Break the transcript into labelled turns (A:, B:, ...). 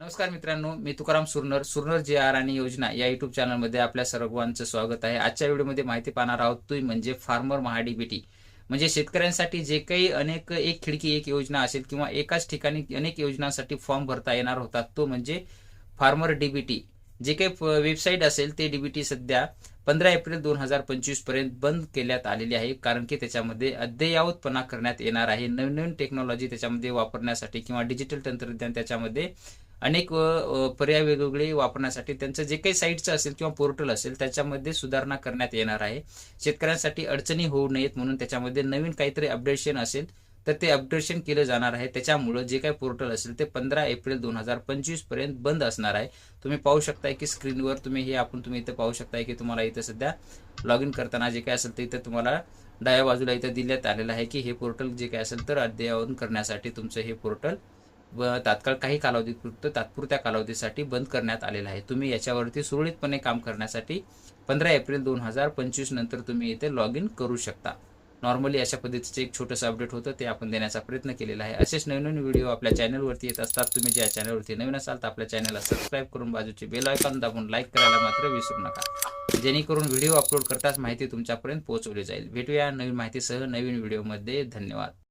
A: नमस्कार मित्रांनो मी तुकाराम सुरनर सुरनर जे आर आणि योजना या युट्यूब चॅनलमध्ये आपल्या सर्वांचं स्वागत आहे. आजच्या व्हिडिओमध्ये माहिती पाहणार आहोत ती म्हणजे फार्मर महाडीबीटी म्हणजे शेतकऱ्यांसाठी जे काही अनेक एक खिडकी एक योजना असेल किंवा एकाच ठिकाणी अनेक योजनांसाठी फॉर्म भरता येणार होता तो म्हणजे फार्मर डीबीटी जे काही वेबसाईट असेल ते डीबीटी सध्या पंधरा एप्रिल दोन हजार पंचवीसपर्यंत बंद केल्यात आलेली आहे कारण की त्याच्यामध्ये अद्ययावतपणा करण्यात येणार आहे. नवीन नवीन टेक्नॉलॉजी त्याच्यामध्ये वापरण्यासाठी किंवा डिजिटल तंत्रज्ञान त्याच्यामध्ये अनेक पर्याय वेगवेगळे वापरण्यासाठी त्यांचं जे काही साईटचं असेल किंवा पोर्टल असेल त्याच्यामध्ये सुधारणा करण्यात येणार आहे. शेतकऱ्यांसाठी अडचणी होऊ नयेत म्हणून त्याच्यामध्ये नवीन काहीतरी अपडेशन असेल तर ते अपडेशन केलं जाणार आहे. त्याच्यामुळं जे काही पोर्टल असेल ते पंधरा एप्रिल दोन हजार पंचवीसपर्यंत बंद असणार आहे. तुम्ही पाहू शकताय की स्क्रीनवर तुम्ही हे आपण तुम्ही इथं पाहू शकताय की तुम्हाला इथं सध्या लॉग इन करताना जे काय असेल ते इथं तुम्हाला डाव्या बाजूला इथं दिल्यात आलेलं आहे की हे पोर्टल जे काय असेल तर अद्ययावत करण्यासाठी तुमचं हे पोर्टल तात्काळ काही कालावधीकृत तात्पुरत्या कालावधीसाठी बंद करण्यात आलेलं आहे. तुम्ही याच्यावरती सुरळीतपणे काम करण्यासाठी पंधरा एप्रिल दोन हजार पंचवीस नंतर तुम्ही इथे लॉग इन करू शकता. नॉर्मली अशा पद्धतीचे एक छोटंसं अपडेट होतं ते आपण देण्याचा प्रयत्न केलेला आहे. असेच नवीन नवीन व्हिडिओ आपल्या चॅनलवरती येत असतात. तुम्ही ज्या चॅनलवरती नवीन असाल तर आपल्या चॅनलला सबस्क्राईब करून बाजूचे बेल आयकॉन दाबून लाईक करायला मात्र विसरू नका. जेणेकरून व्हिडिओ अपलोड करताच माहिती तुमच्यापर्यंत पोहोचवली जाईल. भेटूया नवीन माहितीसह नवीन व्हिडिओमध्ये. धन्यवाद.